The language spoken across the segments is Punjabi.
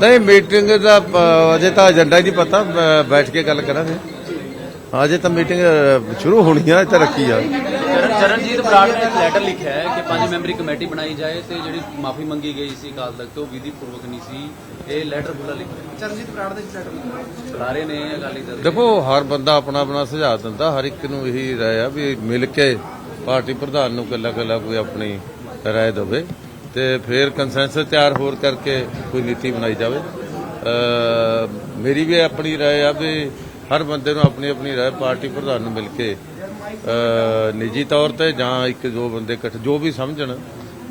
ਨਹੀਂ ਮੀਟਿੰਗ ਦਾ ਅਜੇ ਤਾਂ ਏਜੰਡਾ ਹੀ ਨਹੀਂ ਪਤਾ। ਬ- ਬੈਠ ਕੇ ਗੱਲ ਕਰਾਂਗੇ। ਅਜੇ ਤਾਂ ਮੀਟਿੰਗ ਸ਼ੁਰੂ ਹੋਣੀ ਆ ਇਹ ਤਾਂ ਰੱਖੀ ਆ। ਚਰਨ- ਚਰਨਜੀਤ ਬਰਾੜ ਨੇ ਇੱਕ ਲੈਟਰ ਲਿਖਿਆ ਹੈ ਕਿ ਪੰਜ ਮੈਂਬਰੀ ਕਮੇਟੀ ਬਣਾਈ ਜਾਏ ਤੇ ਜਿਹੜੀ ਮਾਫੀ ਮੰਗੀ ਗਈ ਸੀ ਅਕਾਲ ਤਖਤ ਤੋਂ ਵਿਧੀ ਪੂਰਵਕ ਨਹੀਂ ਸੀ। ਇਹ ਲੈਟਰ ਖੁੱਲਾ ਲਿਖਿਆ ਚਰਨਜੀਤ ਬਰਾੜ ਦੇ ਲੈਟਰ ਬੁਲਾਰੇ ਨੇ ਅਕਾਲੀ ਦਲ ਦੇ। ਦੇਖੋ ਹਰ ਬੰਦਾ ਆਪਣਾ ਆਪਣਾ ਸੁਝਾਅ ਦਿੰਦਾ ਹਰ ਇੱਕ ਨੂੰ ਇਹੀ ਰਾਏ ਆ ਵੀ ਮਿਲ ਕੇ ਪਾਰਟੀ ਪ੍ਰਧਾਨ ਨੂੰ ਕੱਲਾ ਕੱਲਾ ਕੋਈ ਆਪਣੀ ਰਾਏ ਦੇਵੇ। ਤੇ ਫਿਰ ਕੰਸੈਂਸਸ ਤਿਆਰ ਹੋਰ ਕਰਕੇ ਕੋਈ ਨੀਤੀ ਬਣਾਈ ਜਾਵੇ। ਮੇਰੀ ਵੀ ਆਪਣੀ ਰਾਏ ਆ ਵੀ ਹਰ ਬੰਦੇ ਨੂੰ ਆਪਣੀ ਆਪਣੀ ਰਾਏ ਪਾਰਟੀ ਪ੍ਰਧਾਨ ਨੂੰ ਮਿਲ ਕੇ ਨਿੱਜੀ ਤੌਰ ਤੇ ਜਾਂ ਇੱਕ ਦੋ ਬੰਦੇ ਇਕੱਠ ਜੋ ਵੀ ਸਮਝਣ,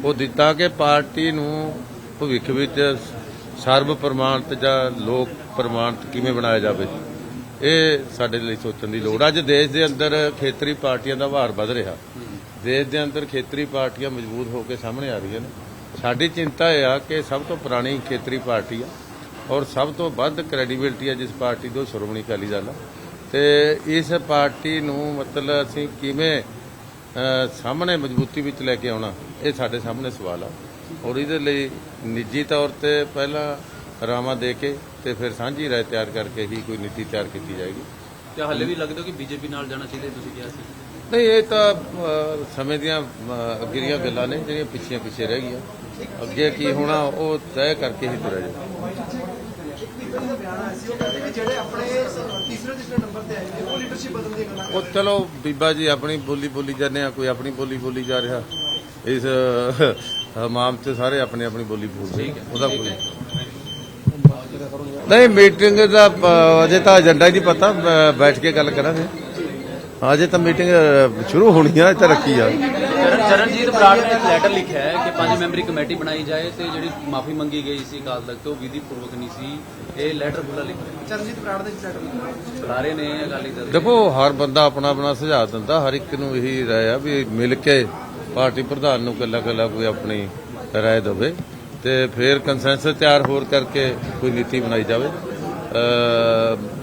ਉਹ ਦਿੱਤਾ ਕਿ ਪਾਰਟੀ ਨੂੰ ਭਵਿੱਖ ਵਿੱਚ ਸਰਬ ਪ੍ਰਮਾਣਿਤ ਜਾਂ ਲੋਕ ਪ੍ਰਮਾਣਿਤ ਕਿਵੇਂ ਬਣਾਇਆ ਜਾਵੇ। ਇਹ ਸਾਡੇ ਲਈ ਸੋਚਣ ਦੀ ਲੋੜ ਅੱਜ ਦੇਸ਼ ਦੇ ਅੰਦਰ ਖੇਤਰੀ ਪਾਰਟੀਆਂ ਦਾ ਭਾਰ ਵੱਧ ਰਿਹਾ। ਦੇਸ਼ ਦੇ ਅੰਦਰ ਖੇਤਰੀ ਪਾਰਟੀਆਂ ਮਜ਼ਬੂਤ ਹੋ ਕੇ ਸਾਹਮਣੇ ਆ ਰਹੀਆਂ ਨੇ। ਸਾਡੀ ਚਿੰਤਾ ਇਹ ਆ ਕਿ ਸਭ ਤੋਂ ਪੁਰਾਣੀ ਖੇਤਰੀ ਪਾਰਟੀ ਆ ਔਰ ਸਭ ਤੋਂ ਵੱਧ ਕ੍ਰੈਡੀਬਿਲਟੀ ਆ ਜਿਸ ਪਾਰਟੀ ਤੋਂ ਸ਼੍ਰੋਮਣੀ ਅਕਾਲੀ ਦਲ ਆ। ਤੇ ਇਸ ਪਾਰਟੀ ਨੂੰ ਮਤਲਬ ਅਸੀਂ ਕਿਵੇਂ ਸਾਹਮਣੇ ਮਜ਼ਬੂਤੀ ਵਿੱਚ ਲੈ ਕੇ ਆਉਣਾ, ਇਹ ਸਾਡੇ ਸਾਹਮਣੇ ਸਵਾਲ ਆ। ਔਰ ਇਹਦੇ ਲਈ ਨਿੱਜੀ ਤੌਰ ਤੇ ਪਹਿਲਾਂ ਰਾਮਾ ਦੇ ਕੇ ਤੇ ਫਿਰ ਸਾਂਝੀ ਰਾਏ ਤਿਆਰ ਕਰਕੇ ਹੀ ਕੋਈ ਨੀਤੀ ਤਿਆਰ ਕੀਤੀ ਜਾਏਗੀ। ਤੇ ਹੱਲੇ ਵੀ ਲੱਗਦਾ ਕਿ ਬੀਜੇਪੀ ਨਾਲ ਜਾਣਾ ਚਾਹੀਦਾ, ਤੁਸੀਂ ਕਿਹਾ ਸੀ। ਨਹੀਂ ਇਹ ਤਾਂ ਅ, ਸਮੇਂ ਦੀਆਂ ਅ, ਅੱਗੇਰੀਆਂ ਗੱਲਾਂ ਨੇ ਜਿਹੜੀਆਂ ਪਿੱਛੇ ਪਿੱਛੇ ਰਹਿ ਗਈਆਂ। ਅੱਗੇ ਕੀ ਹੋਣਾ ਉਹ ਤੈਅ ਕਰਕੇ ਹੀ ਤੁਰਿਆ ਜਾਏ ਦਾ ਬਿਆਨ ਆਇਆ ਸੀ ਉਹ ਕਹਿੰਦੇ ਕਿ ਜਿਹੜੇ ਆਪਣੇ ਸ- ਤੀਸਰੇ ਤੀਸਰੇ ਨੰਬਰ ਤੇ ਆਏ ਨੇ ਉਹ ਲੀਡਰਸ਼ਿਪ ਬਦਲਣ ਦੀ ਗੱਲਾਂ ਉਹ ਚਲੋ ਬੀਬਾ ਜੀ ਆਪਣੀ ਬੋਲੀ ਬੋਲੀ ਜਾਂਦੇ ਆ ਕੋਈ ਆਪਣੀ ਬੋਲੀ ਬੋਲੀ ਜਾ ਰਿਹਾ। ਇਸ ਅ, ਮਾਮ ਚ ਸਾਰੇ ਆਪਣੀ ਆਪਣੀ ਬੋਲੀ ਬੋਲ ਰਹੇ ਉਹਦਾ ਕੋਈ ਨਹੀਂ ਮੀਟਿੰਗ ਦਾ ਅ, ਅਜੇ ਤਾਂ ਏਜੰਡਾ ਹੀ ਨਹੀਂ ਪਤਾ। ਬ- ਬੈਠ ਕੇ ਗੱਲ ਕਰਾਂਗੇ। ਅਜੇ ਤਾਂ ਮੀਟਿੰਗ ਸ਼ੁਰੂ ਹੋਣੀ ਆ ਤਾਂ ਰੱਖੀ ਆ। ਚਰਨ- ਚਰਨਜੀਤ ਬਰਾੜ ਨੇ ਇੱਕ ਲੈਟਰ ਲਿਖਿਆ ਹੈ ਕਿ ਪੰਜ ਮੈਂਬਰੀ ਕਮੇਟੀ ਬਣਾਈ ਜਾਏ ਤੇ ਜਿਹੜੀ ਮਾਫੀ ਮੰਗੀ ਗਈ ਸੀ ਅਕਾਲ ਤਖਤ ਤੋਂ ਵਿਧੀ ਪੂਰਵਕ ਨਹੀਂ ਸੀ। ਇਹ ਲੈਟਰ ਖੁੱਲਾ ਲਿਖਿਆ ਚਰਨਜੀਤ ਬਰਾੜ ਦੇ ਲੈਟਰ ਬੁਲਾਰੇ ਨੇ ਅਕਾਲੀ ਦਲ ਦੇ। ਦੇਖੋ ਹਰ ਬੰਦਾ ਆਪਣਾ ਆਪਣਾ ਸੁਝਾਅ ਦਿੰਦਾ ਹਰ ਇੱਕ ਨੂੰ ਇਹੀ ਰਾਏ ਆ ਵੀ ਮਿਲ ਕੇ ਪਾਰਟੀ ਪ੍ਰਧਾਨ ਨੂੰ ਕੱਲਾ ਕੱਲਾ ਕੋਈ ਆਪਣੀ ਰਾਏ ਦੇਵੇ ਤੇ ਫਿਰ ਕੰਸੈਂਸਸ ਤਿਆਰ ਹੋਰ ਕਰਕੇ ਕੋਈ ਨੀਤੀ ਬਣਾਈ ਜਾਵੇ।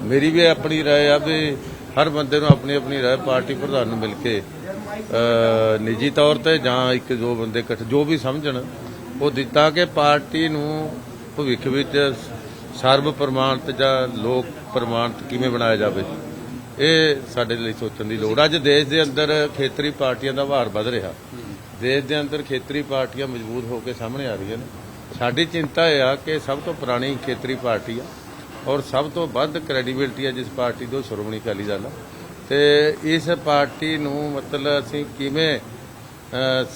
ਮੇਰੀ ਵੀ ਆਪਣੀ ਰਾਏ ਆ ਵੀ ਹਰ ਬੰਦੇ ਨੂੰ ਆਪਣੀ ਆਪਣੀ ਰਾਏ, ਪਾਰਟੀ ਪ੍ਰਧਾਨ ਨੂੰ ਮਿਲ ਕੇ ਨਿੱਜੀ ਤੌਰ ਤੇ ਜਾਂ ਇੱਕ ਦੋ ਬੰਦੇ ਇਕੱਠ, ਜੋ ਵੀ ਸਮਝਣ, ਉਹ ਦਿੱਤਾ ਕਿ ਪਾਰਟੀ ਨੂੰ ਭਵਿੱਖ ਵਿੱਚ ਸਰਬ ਪ੍ਰਮਾਣਿਤ ਜਾਂ ਲੋਕ ਪ੍ਰਮਾਣਿਤ ਕਿਵੇਂ ਬਣਾਇਆ ਜਾਵੇ। ਇਹ ਸਾਡੇ ਲਈ ਸੋਚਣ ਦੀ ਲੋੜ ਅੱਜ ਦੇਸ਼ ਦੇ ਅੰਦਰ ਖੇਤਰੀ ਪਾਰਟੀਆਂ ਦਾ ਭਾਰ ਵੱਧ ਰਿਹਾ। ਦੇਸ਼ ਦੇ ਅੰਦਰ ਖੇਤਰੀ ਪਾਰਟੀਆਂ ਮਜ਼ਬੂਤ ਹੋ ਕੇ ਸਾਹਮਣੇ ਆ ਰਹੀਆਂ ਨੇ। ਸਾਡੀ ਚਿੰਤਾ ਇਹ ਆ ਕਿ ਸਭ ਤੋਂ ਪੁਰਾਣੀ ਖੇਤਰੀ ਪਾਰਟੀ ਆ ਔਰ ਸਭ ਤੋਂ ਵੱਧ ਕ੍ਰੈਡੀਬਿਲਟੀ ਆ ਜਿਸ ਪਾਰਟੀ ਦੀ ਉਹ ਸ਼੍ਰੋਮਣੀ ਅਕਾਲੀ ਦਲ। ਤੇ ਇਸ ਪਾਰਟੀ ਨੂੰ ਮਤਲਬ ਅਸੀਂ ਕਿਵੇਂ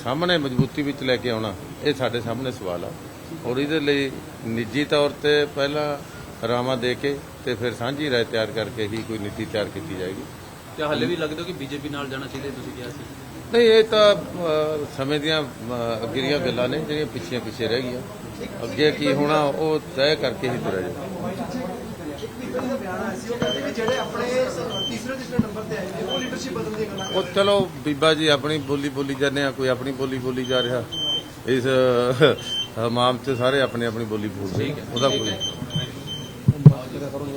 ਸਾਹਮਣੇ ਮਜ਼ਬੂਤੀ ਵਿੱਚ ਲੈ ਕੇ ਆਉਣਾ ਇਹ ਸਾਡੇ ਸਾਹਮਣੇ ਸਵਾਲ ਆ। ਔਰ ਇਹਦੇ ਲਈ ਨਿੱਜੀ ਤੌਰ ਤੇ ਪਹਿਲਾਂ ਰਾਮਾ ਦੇ ਕੇ ਤੇ ਫਿਰ ਸਾਂਝੀ ਰਾਏ ਤਿਆਰ ਕਰਕੇ ਹੀ ਕੋਈ ਨੀਤੀ ਤਿਆਰ ਕੀਤੀ ਜਾਏਗੀ। ਤੇ ਹੱਲੇ ਵੀ ਲੱਗਦਾ ਕਿ ਬੀਜੇਪੀ ਨਾਲ ਜਾਣਾ ਚਾਹੀਦਾ ਤੁਸੀਂ ਕਿਹਾ ਸੀ? ਨਹੀਂ ਇਹ ਤਾਂ ਸਮੇਂ ਦੀਆਂ ਅੱਗੇਰੀਆਂ ਗੱਲਾਂ ਨੇ ਜਿਹੜੀਆਂ ਪਿੱਛੇ ਪਿੱਛੇ ਰਹਿ ਗਈਆਂ। ਅੱਗੇ ਕੀ ਹੋਣਾ ਉਹ ਤੈਅ ਕਰਕੇ ਹੀ ਤੁਰਿਆ ਜਾਏ ਉਹ ਕਹਿੰਦੇ ਕਿ ਜਿਹੜੇ ਆਪਣੇ ਸ- ਤੀਸਰੇ ਤੀਸਰੇ ਨੰਬਰ ਤੇ ਆਏ ਨੇ ਉਹ ਲੀਡਰਸ਼ਿਪ ਬਦਲਣ ਦੀ ਗੱਲਾਂ ਉਹ ਚਲੋ ਬੀਬਾ ਜੀ ਆਪਣੀ ਬੋਲੀ ਬੋਲੀ ਜਾਂਦੇ ਆ ਕੋਈ ਆਪਣੀ ਬੋਲੀ ਬੋਲੀ ਜਾ ਰਿਹਾ। ਇਸ ਅ, ਮਾਮ ਚ ਸਾਰੇ ਆਪਣੀ ਆਪਣੀ ਬੋਲੀ ਬੋਲਦੇ ਉਹਦਾ ਕੋਈ